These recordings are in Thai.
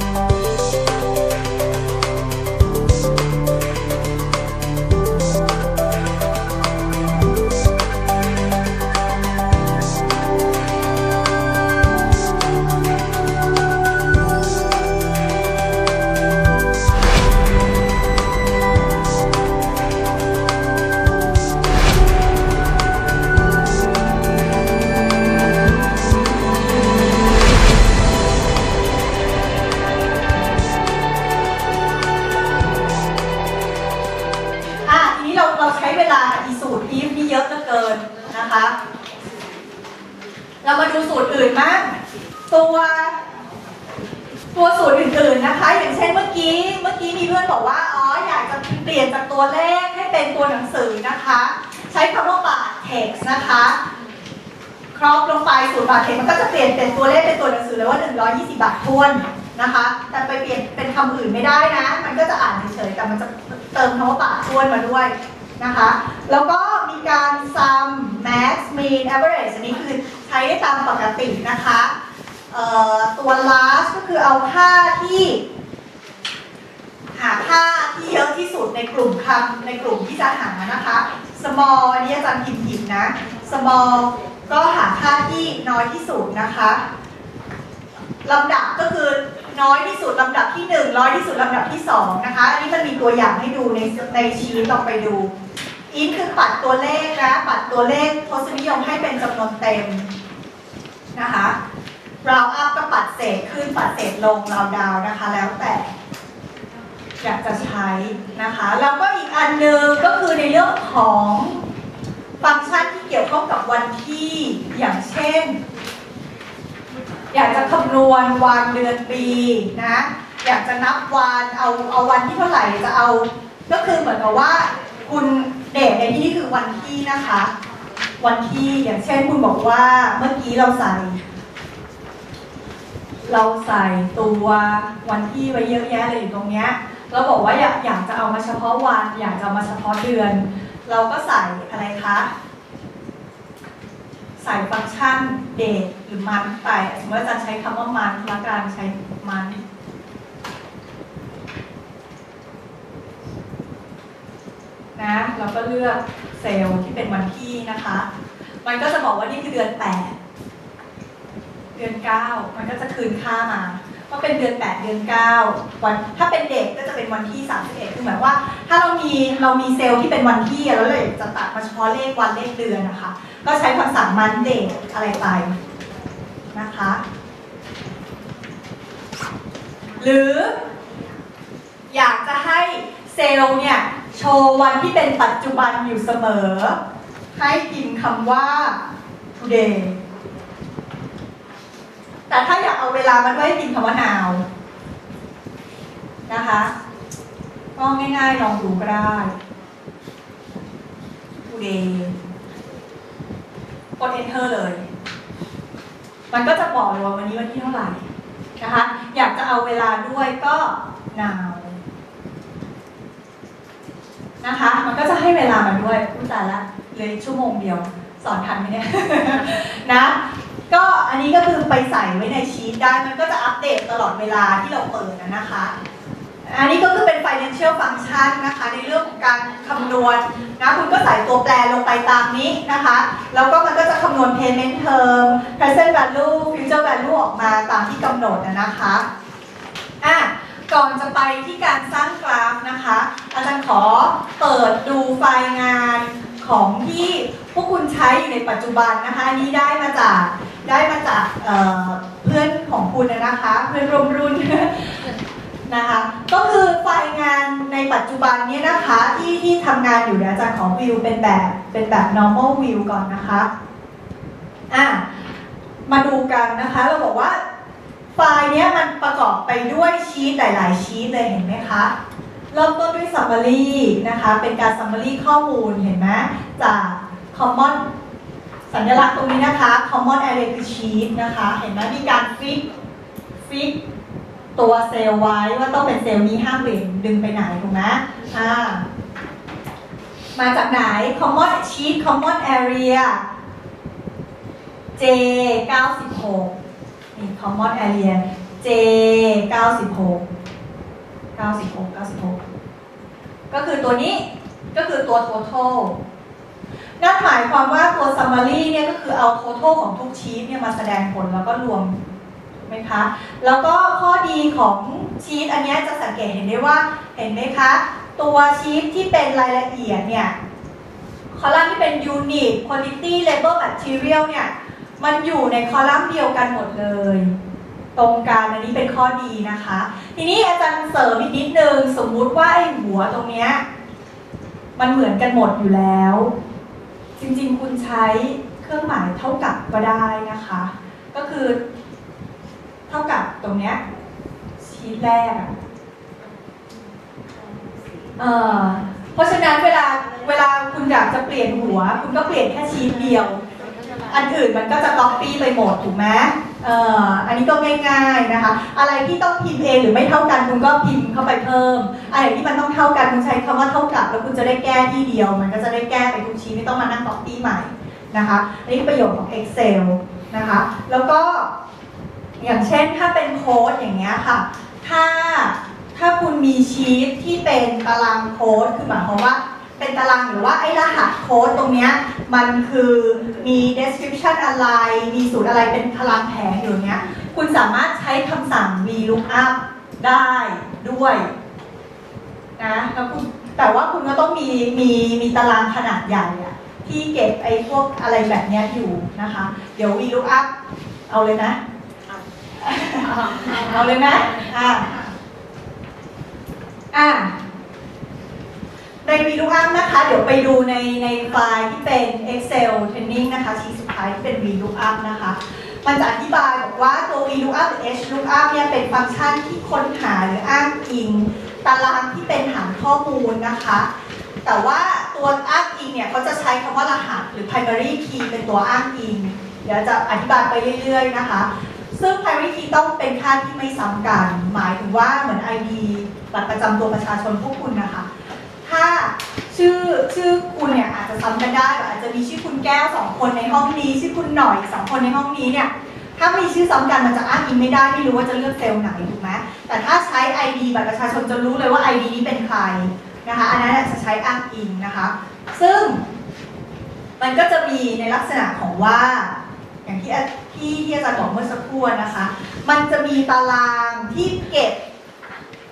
อ่ ใช้คำว่าบาทเท็กซ์นะคะครอบลงไปสูตรบาทเท็กซ์มันก็จะเปลี่ยนเป็นตัวเลขเป็นตัวหนังสือเลยว่า 120 บาททวนนะคะ แต่ไปเปลี่ยนเป็นคำอื่นไม่ได้นะ มันก็จะอ่านเฉยๆแต่มันจะเติมคำว่าบาททวนมาด้วยนะคะ แล้วก็มีการ sum max mean average อันนี้คือใช้ได้ตามปกตินะคะตัว last ก็คือเอาค่าที่หาค่าที่เยอะที่สุดในกลุ่มคำในกลุ่มที่จะหานะคะ small อันนี้อาจารย์พิมพ์ผิดนะ small ก็หาค่าที่น้อยที่สุดนะคะลำดับก็คือน้อยที่สุดลำดับที่หนึ่งร้อยที่สุดลำดับที่สองนะคะ อันนี้มันมีตัวอย่างให้ดูในในชีตลองไปดูอินคือปัดตัวเลขนะปัดตัวเลขทศนิยมให้เป็นจำนวนเต็มนะคะ round up ก็ปัดเศษขึ้นปัดเศษลง round down นะคะ แล้วแต่ อยากจะใช้นะคะแล้วก็อีกอันหนึ่งก็คือในเรื่องของฟังก์ชันที่เกี่ยวข้องกับวันที่อย่างเช่น อยากจะคำนวณวันเดือนปีนะอยากจะนับวันเอาเอาวันที่เท่าไหร่จะเอา ก็คือเหมือนกับว่า คุณเดทในที่นี้คือวันที่นะคะ วันที่อย่างเช่นคุณบอกว่าเมื่อกี้เราใส่เราใส่ตัววันที่ไว้เยอะแยะเลยอยู่ตรงเนี้ย เราบอกว่าอยากอยากจะเอามาเฉพาะวัน อยากจะเอามาเฉพาะเดือน เราก็ใส่อะไรคะใส่ฟังก์ชันเดทหรือมันไปสมมติว่าอาจารย์ใช้คำว่ามันละการใช้มันนะเราก็เลือกเซลล์ที่เป็นวันที่นะคะ มันก็จะบอกว่านี่คือเดือน 8 เดือน 9 มันก็จะคืนค่ามา ว่าเป็นเดือน 8 เดือน 9 วันถ้าเป็นเด็กก็จะเป็นวันที่ 31 คือหมายว่า ถ้าเรามีเรามีเซลล์ที่เป็นวันที่แล้วเลยจะตัดมาเฉพาะเลขวันเลขเดือนนะคะ ก็ใช้คำสั่งมันเดทอะไรไปนะคะ หรืออยากจะให้เซลล์เนี่ยโชว์วันที่เป็นปัจจุบันอยู่เสมอ ให้พิมพ์คำว่า today แต่ถ้าอยากเอาเวลามาด้วยให้พิมพ์คำว่า now นะคะ ก็ง่าย ๆ ลองดูก็ได้ today กด enter เลย มันก็จะบอกเลยว่าวันนี้วันที่เท่าไหร่นะคะ อยากจะเอาเวลาด้วยก็ now นะคะ มันก็จะให้เวลามาด้วยรู้แต่ละเลยชั่วโมงเดียว สอนทันไหมเนี่ยนะ ก็อันนี้ก็คือไปใส่ไว้ในชีตได้มันก็จะอัปเดตตลอดเวลาที่เราเปิดนะนะคะ อันนี้ก็คือเป็น financial function นะคะ ในเรื่องของการคำนวณนะคุณก็ใส่ตัวแปรลงไปตามนี้นะคะ แล้วก็มันก็จะคำนวณ payment term present value future value ออกมาตามที่กำหนดนะนะคะอะก่อนจะไปที่การสร้างกราฟนะคะ อาจารย์ขอเปิดดูไฟล์งานของที่พวกคุณใช้อยู่ในปัจจุบันนะคะ อันนี้ได้มาจาก ได้มาจากเพื่อนของคุณนะคะ เพื่อนร่วมรุ่นนะคะ ก็คือไฟล์งานในปัจจุบันนี้นะคะที่ที่ทำงานอยู่เนี่ยอาจารย์ของวิวเป็นแบบเป็นแบบ normal view ก่อนนะคะอะมาดูกันนะคะเราบอกว่าไฟล์นี้มันประกอบไปด้วยชีตหลาย ๆ ชีตเลยเห็นไหมคะเริ่มต้นด้วย summary นะคะ เป็นการ summary ข้อมูลเห็นไหมจาก common สัญลักษณ์ตรงนี้นะคะ common array คือ sheet นะคะ เห็นไหมมีการฟิกฟิกตัวเซลล์ไว้ว่าต้องเป็นเซลล์นี้ห้ามเปลี่ยนดึงไปไหนถูกไหมอ่ามาจากไหน common sheet common area J 96นี่ common area J 96 96 96 ก็คือตัวนี้ก็คือตัว total นั่นหมายความว่าตัว summary เนี่ยก็คือเอา total ของทุกชีทเนี่ยมาแสดงผลแล้วก็รวมถูกไหมคะ แล้วก็ข้อดีของชีทอันเนี้ยจะสังเกตเห็นได้ว่าเห็นไหมคะ ตัวชีทที่เป็นรายละเอียดเนี่ยคอลัมน์ที่เป็น unit quantity label material เนี่ยมันอยู่ในคอลัมน์เดียวกันหมดเลย ตรงกันอันนี้เป็นข้อดีนะคะ ทีนี้อาจารย์เสริมอีกนิดนึง สมมุติว่าไอ้หัวตรงเนี้ยมันเหมือนกันหมดอยู่แล้ว จริงๆ คุณใช้เครื่องหมายเท่ากับก็ได้นะคะ ก็คือ เท่ากับตรงเนี้ยชีทแรกเอ่อเพราะฉะนั้นเวลาเวลาคุณอยากจะเปลี่ยนหัว คุณก็เปลี่ยนแค่ชีทเดียว อันอื่นมันก็จะล็อกปี้ไปหมดถูกไหม อ่ออันนี้ก็ง่ายๆนะคะ อะไรที่ต้องพิมพ์เองหรือไม่เท่ากันคุณก็พิมพ์เข้าไปเพิ่ม อะไรที่มันต้องเท่ากันคุณใช้คำว่าเท่ากับ แล้วคุณจะได้แก้ที่เดียว มันก็จะได้แก้ไปทุกชิ้ไม่ต้องมานั่งก๊อปปี้ใหม่นะคะอันนี้ประโยชน์ของ Excel นะคะ แล้วก็อย่างเช่นถ้าเป็นโค้ดอย่างเงี้ยค่ะ ถ้าถ้าคุณมีชีทที่เป็นตารางโค้ดคือหมายความว่า เป็นตารางหรือว่าไอ้รหัสโค้ดตรงเนี้ยมันคือมี description อะไร มีสูตรอะไรเป็นตารางแผงอยู่เนี้ย คุณสามารถใช้คำสั่ง VLOOKUP ได้ด้วยนะแล้วคุณแต่ว่าคุณก็ต้องมีมีมีตารางขนาดใหญ่อะที่เก็บไอ้พวกอะไรแบบเนี้ยอยู่นะคะ เดี๋ยว VLOOKUP เอาเลยนะ เอาเลยนะอะอ่ะใน VLOOKUP นะคะ เดี๋ยวไปดูในในไฟล์ที่เป็น Excel Training นะคะชีสุดท้ายที่เป็น VLOOKUP นะคะ มันจะอธิบายบอกว่าตัว VLOOKUP หรือ HLOOKUP เนี่ยเป็นฟังก์ชันที่ค้นหาหรืออ้างอิง ตารางที่เป็นฐานข้อมูลนะคะ แต่ว่าตัวอ้างอิงเนี่ยเขาจะใช้คำว่ารหัสหรือ primary key เป็นตัวอ้างอิง เดี๋ยวจะอธิบายไปเรื่อยๆนะคะ ซึ่ง primary key ต้องเป็นค่าที่ไม่ซ้ำกัน หมายถึงว่าเหมือน ID บัตรประจำตัวประชาชนพวกคุณนะคะ ถ้าชื่อชื่อคุณเนี่ยอาจจะซ้ำกันได้หรืออาจจะมีชื่อคุณแก้วสองคนในห้องนี้ ชื่อคุณหน่อยสองคนในห้องนี้เนี่ยถ้ามีชื่อซ้ำกันมันจะอ้างอิงไม่ได้ไม่รู้ว่าจะเลือกเซลล์ไหนถูกไหมแต่ถ้าใช้ ID บัตรประชาชนจะรู้เลยว่า ID นี้เป็นใครนะคะอันนั้นจะใช้อ้างอิงนะคะ ซึ่งมันก็จะมีในลักษณะของว่า อย่างที่ที่ที่อาจารย์บอกเมื่อสักครู่นะคะ มันจะมีตารางที่เก็บ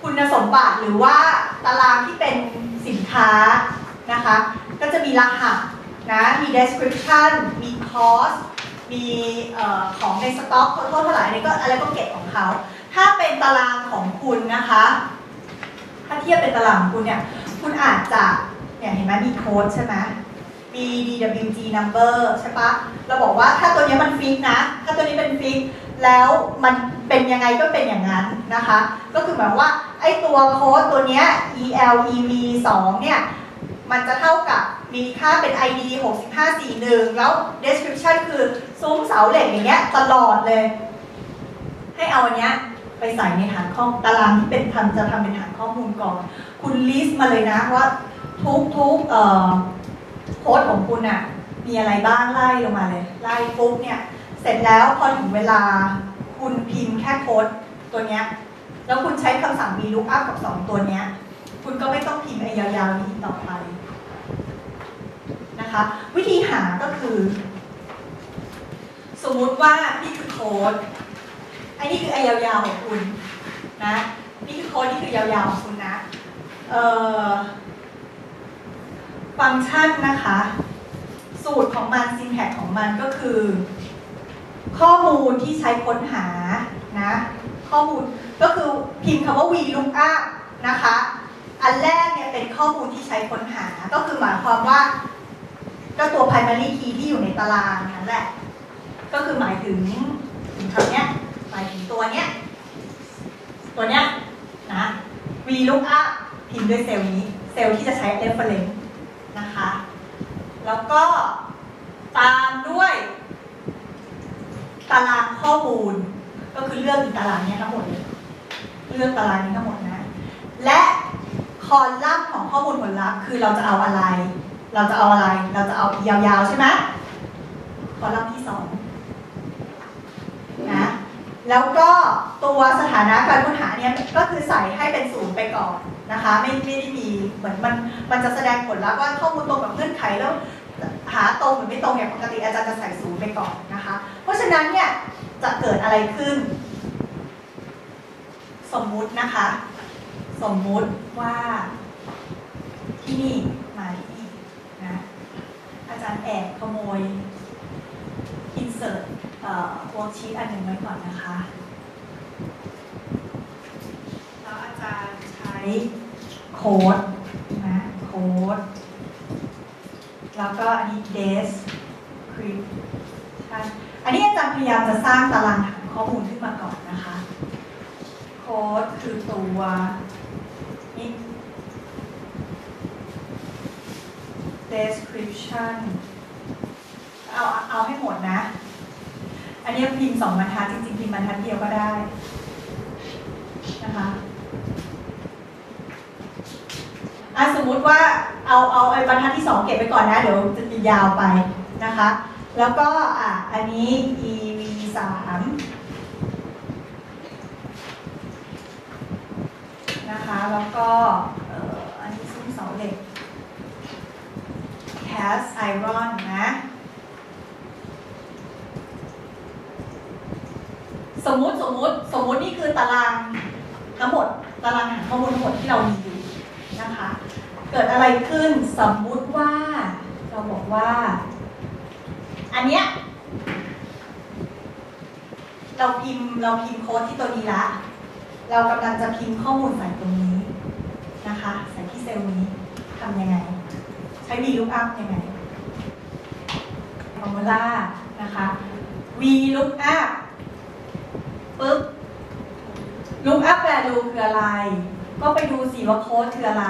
คุณสมบัติหรือว่าตารางที่เป็นสินค้านะคะ ก็จะมีรหัสนะมี description มี cost มีออของในสต็อกเท่าเท่าไหร่นนี้ก็อะไรก็เก็บของเขา ถ้าเป็นตารางของคุณนะคะ ถ้าเทียบเป็นตารางของคุณเนี่ย คุณอาจจะเนี่ยเห็นไหมมีโค้ดใช่ไหมมี DWG number ใช่ปะเราบอกว่าถ้าตัวนี้มันฟิกนะ ถ้าตัวนี้เป็นฟิก แล้วมันเป็นยังไงก็เป็นอย่างนั้นนะคะ ก็คือหมายว่าไอ้ตัวโค้ดตัวเนี้ย ELEV 2เนี่ย มันจะเท่ากับมีค่าเป็น ID 6541 แล้ว description คือซุ้มเสาเหล็กอย่างเงี้ยตลอดเลย ให้เอาอันเนี้ยไปใส่ในฐานข้อมตารางที่เป็นทำจะทำเป็นฐานข้อมูลก่อน คุณลิสต์มาเลยนะว่าทุกทุกโค้ดของคุณอะมีอะไรบ้างไล่ลงมาเลย ไล่ปุ๊บเนี่ย เสร็จแล้วพอถึงเวลาคุณพิมพ์แค่โค้ดตัวเนี้ยแล้วคุณใช้คำสั่ง VLOOKUP กับ 2 ตัวเนี้ยคุณก็ไม่ต้องพิมพ์ไอ้ยาวๆนี้ต่อไปนะคะวิธีหาก็คือ สมมุติว่านี่คือโค้ดไอ้นี่คือไอ้ยาวๆของคุณนะนี่คือโค้ดนี่คือยาวๆของคุณนะเอ่อฟังก์ชันนะคะ สูตรของมัน syntax ของมันก็คือ ข้อมูลที่ใช้ค้นหานะข้อมูลก็คือพิมพ์คำว่า VLOOKUP นะคะ อันแรกเนี่ยเป็นข้อมูลที่ใช้ค้นหา ก็คือหมายความว่าก็ตัว primary key ที่อยู่ในตารางนั่นแหละ ก็คือหมายถึงถึงคำเนี้ยหมายถึงตัวเนี้ยตัวเนี้ยนะ VLOOKUP พิมพ์ด้วยเซลล์นี้ เซลล์ที่จะใช้ reference นะคะ แล้วก็ตามด้วย ตารางข้อมูล ก็คือเลือกอีกตารางนี้ทั้งหมดเลยเลือกตารางนี้ทั้งหมดนะ และคอลัมน์ของข้อมูลผลลัพธ์คือเราจะเอาอะไร เราจะเอาอะไร เราจะเอายาวๆใช่ไหมคอลัมน์ที่สองนะแล้วก็ตัวสถานะการค้นหาเนี่ยก็คือใส่ให้เป็นศูนย์ไปก่อนนะคะ ไม่ไม่ได้มีเหมือนมันมันจะแสดงผลลัพธ์ว่าข้อมูลตรงกับเงื่อนไขแล้ว หาตรงหรือไม่ตรงเนี่ยปกติอาจารย์จะใส่ศูนย์ไปก่อนนะคะ เพราะฉะนั้นเนี่ยจะเกิดอะไรขึ้น สมมุตินะคะ สมมุติว่าที่นี่มาที่นี่นะอาจารย์แอบขโมย insert เอ่อ worksheet อันหนึ่งไว้ก่อนนะคะ แล้วอาจารย์ใช้โค้ดนะโค้ด แล้วก็อันนี้ description อันนี้อาจารย์พยายามจะสร้างตารางฐานข้อมูลขึ้นมาก่อนนะคะ โค้ดคือตัวนี้ description เอาเอาให้หมดนะ อันนี้พิมพ์สองบรรทัดจริงๆ พิมพ์บรรทัดเดียวก็ได้นะคะ อะสมมุติว่าเอาเอาไอ้บรรทัดที่สองเก็บไปก่อนนะ เดี๋ยวจะยาวไปนะคะ แล้วก็อะอันนี้ ev สามนะคะ แล้วก็อันนี้ซุ้มเสาเหล็ก cast iron นะสมมุติสมมุติสมมุตินี่คือตารางทั้งหมดตารางหาข้อมูลทั้งหมดที่เรามีอยู่นะคะ เกิดอะไรขึ้นสมมุติว่า เราบอกว่า อันเนี้ยเราพิมพ์เราพิมพ์โค้ดที่ตัวนี้ละ เรากำลังจะพิมพ์ข้อมูลใส่ตรงนี้นะคะใส่ที่เซลล์นี้ทำยังไง ใช้ VLOOKUP ยังไง formula นะคะ VLOOKUP ปึ๊บ lookup value คืออะไร ก็ไปดูสิว่าโค้ดคืออะไร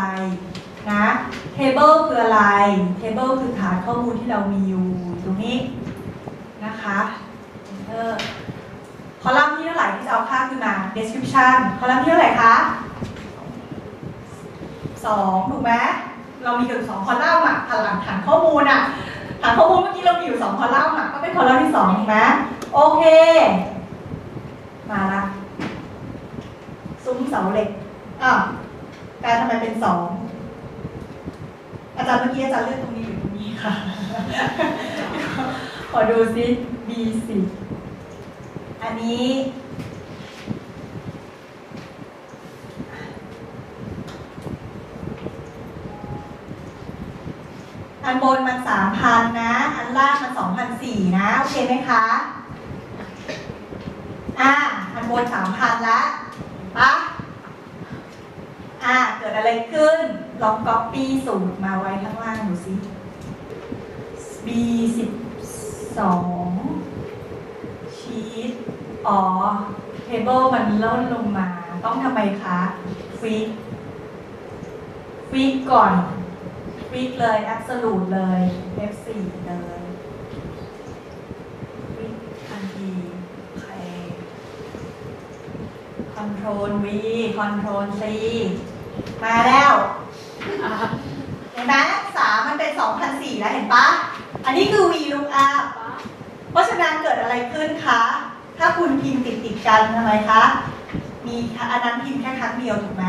นะ table คืออะไร table คือฐานข้อมูลที่เรามีอยู่ตรงนี้นะคะเออคอลัมน์ที่เท่าไหร่ที่จะเอาค่าขึ้นมา description คอลัมน์ที่เท่าไหร่คะสองถูกไหมเรามีอยู่สองคอลัมน์อะฐานหลังฐานข้อมูลอะฐานข้อมูลเมื่อกี้เรามีอยู่สองคอลัมน์อะก็เป็นคอลัมน์ที่สองถูกไหมโอเค มาละซุ้มเสาเหล็กอ้าวแปลทำไมเป็นสอง อาจารย์เมื่อกี้อาจารย์เลือกตรงนี้หรือตรงนี้ค่ะ ขอดูซิ B สิอันนี้ อันบนมันสามพันนะ อันล่างมันสองพันสี่นะ โอเคไหมคะ อ่า อันบนสามพันละปะอ่า เกิดอะไรขึ้น ลองก๊อปปี้สูตรมาไว้ข้างล่างดูสิ B สิบสองชีตอ๋อเทเบิลมันล่นลงมา ต้องทำไมคะฟิกฟิกก่อนฟิกเลย absolute เลย F4 เลยฟิกทันทีโอเค Control V Control C มาแล้ว เห็นไหมสามมันเป็น2,004แล้วเห็นปะอันนี้คือ V lookup เพราะฉะนั้นเกิดอะไรขึ้นคะ ถ้าคุณพิมพ์ติดติดๆกันทำไมคะ มีอันนั้นพิมพ์แค่ครั้งเดียวถูกไหม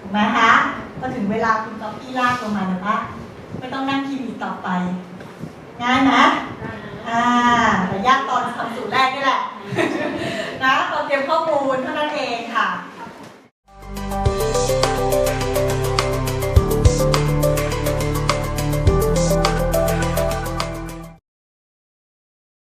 ถูกไหมคะพอถึงเวลาคุณก๊อปปี้ลากลงมาเลยปะไม่ต้องนั่งพิมพ์อีกต่อไป ง่ายไหมอ่าแต่ยากตอนทำสูตรแรกนี่แหละนะตอนเตรียมข้อมูลเท่านั้นเอง